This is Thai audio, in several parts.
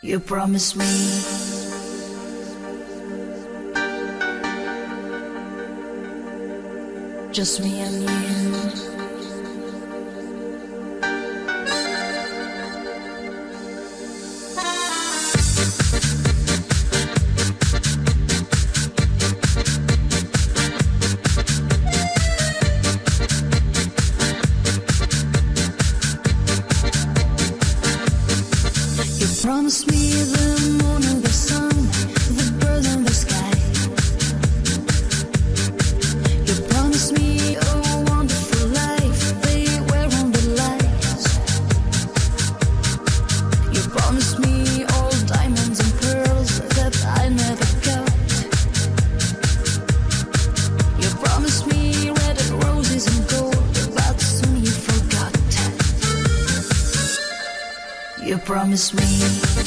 You promise me. Just me and you. promise me.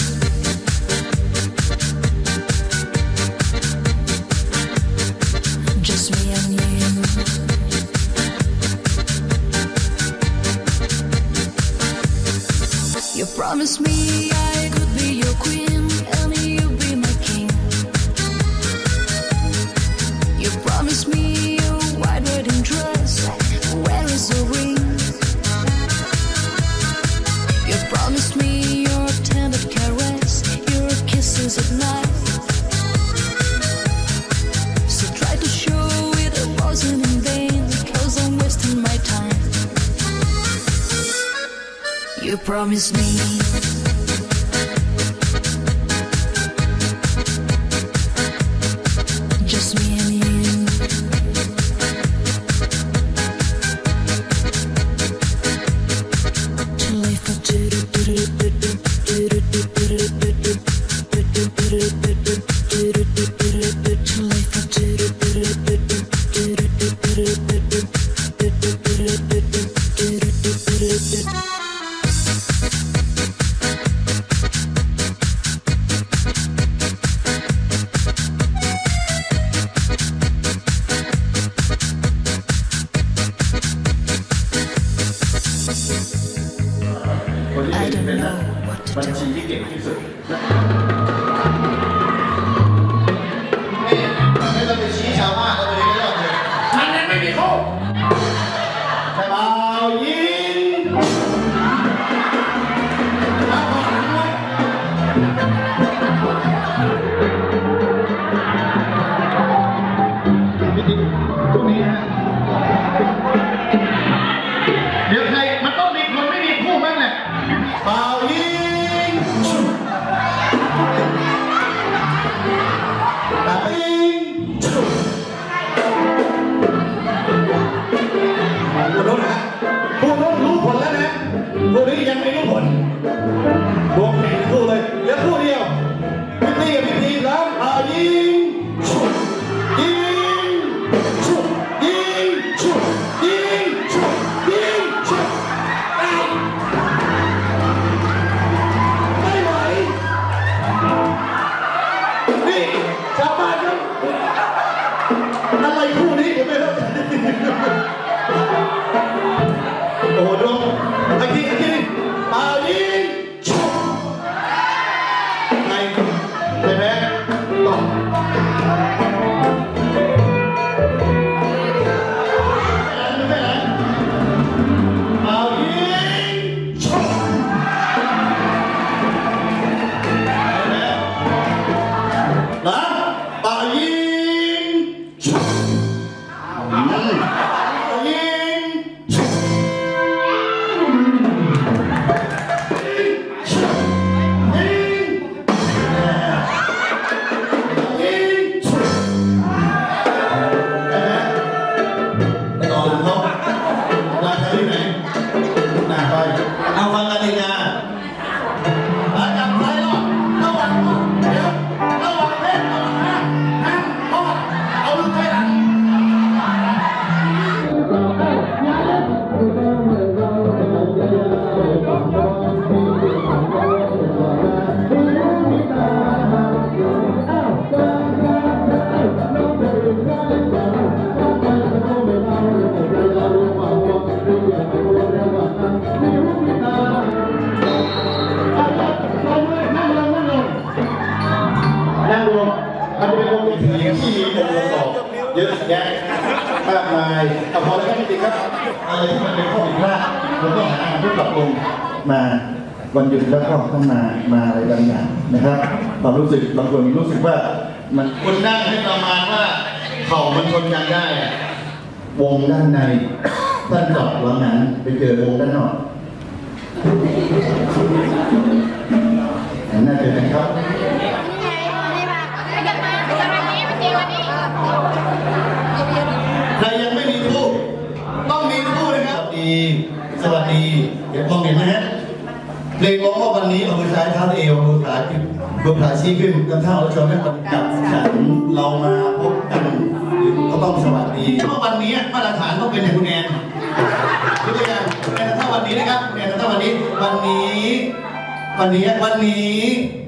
promise me I could be your queen. you promised me ครับอะไรที่มันเป็นข้อผิดพลาดเราต้องหาทางเพื่อปรับปรุงมาวันหยุดแล้วก็ต้องมามาอะไรบางอย่างนะครับความรู้สึกบางคนรู้สึกว่า มันคนนั่งให้ประมาณว่าเข่ามันชนกันได้ วงด้านในท่านจอดหลังนั้นไปเจอวงด้านนอกนหน้าเจอกันครับ ใครยังไม่มีคู่ต้องมีคู่นะครับดี สวัสดี เดี๋ยวมองเห็นไหมฮะเพลงร้องว่าวันนี้เอามือซ้ายเท้าเอวเอามือขวา ขึ้นมือขวาชีขึ้นกำเท่าแล้วชมให้คนกับฉันเรามาพบกันก็ต้องสวัสดีเพราะวันนี้มาตรฐานต้องเป็นอย่างคุณแอนคุณแอนคุณแอนถ้าวันนี้นะครับคุณแอนถ้าวันนี้ วันนี้ วันนี้วันนี้วันนี้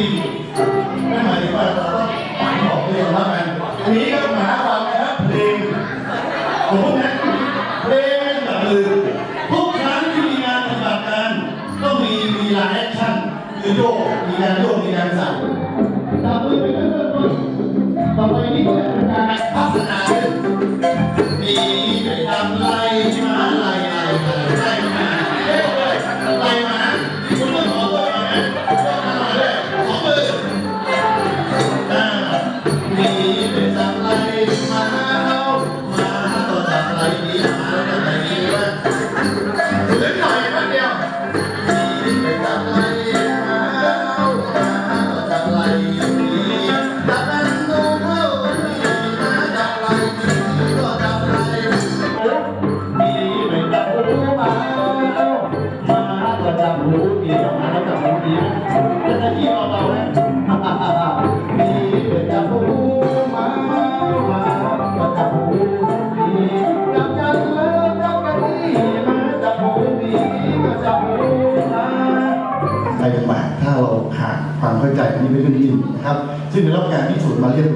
นี่คือทีมไม่หมายถึงว่าเราต้องบองเรียนว่ากันอันนี้ก็หาความนะครับเพลงผมพูดนะ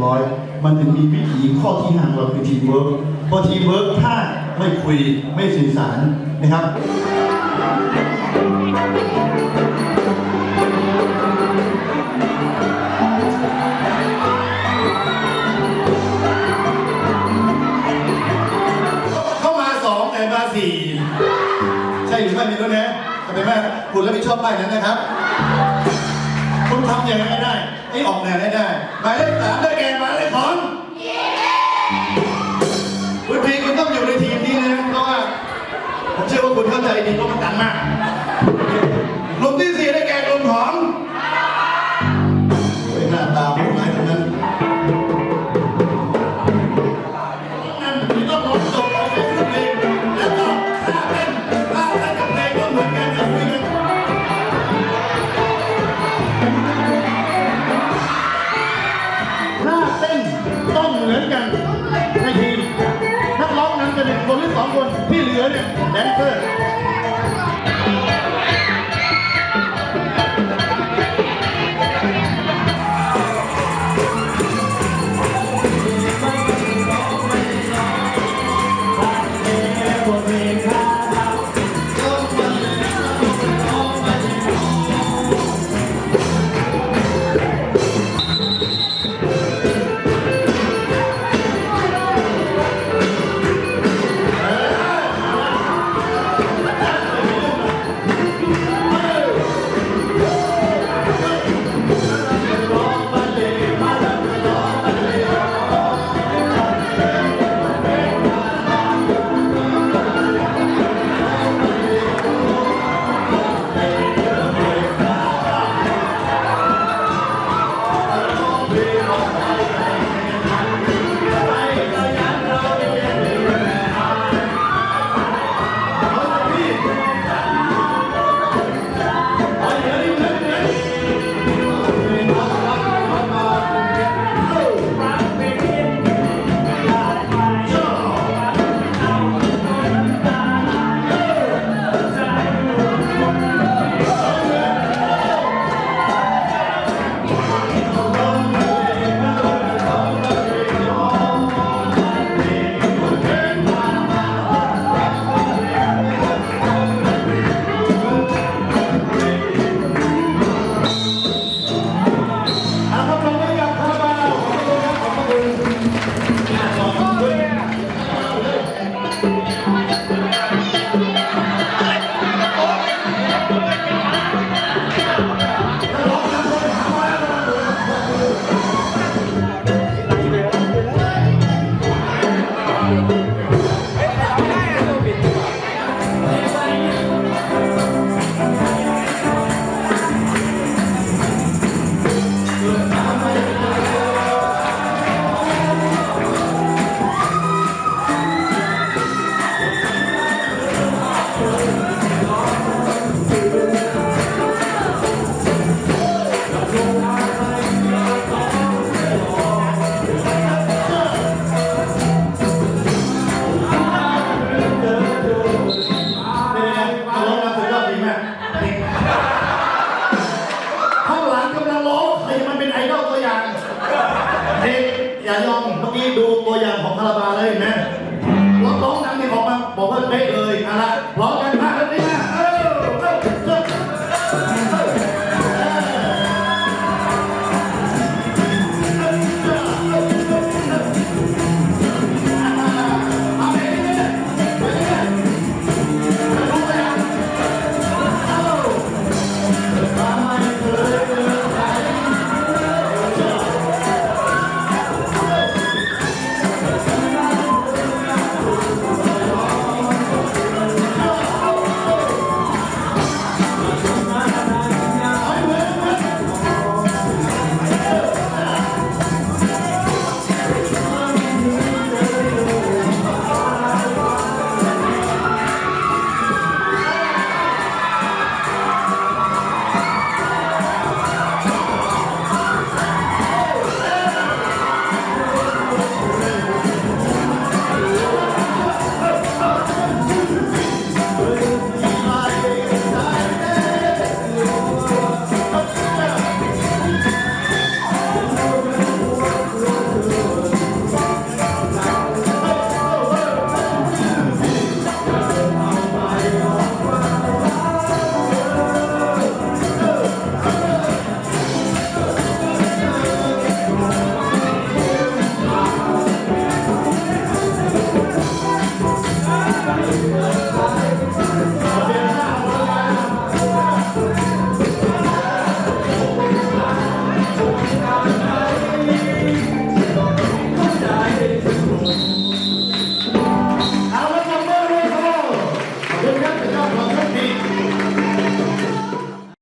ร้อย มันถึงมีวิธีข้อที่ห้างเราคือทีมเวิร์กพอทีมเวิร์กถ้าไม่คุยไม่สื่อสารนะครับเข้ามาสองแต่มาสี่ใช่หรือไม่ไม่รู้นะแต่เป็นว่คุณรับผิดชอบป้ายนั้นนะครับ ให้ออกแนวได้ได้หมายเลขสามได้แก่หมายเลขของคุณพีคุณต้องอยู่ในทีมนี้นะเพราะว่าผมเชื่อว่าคุณเข้าใจดีเพราะมันดังมาก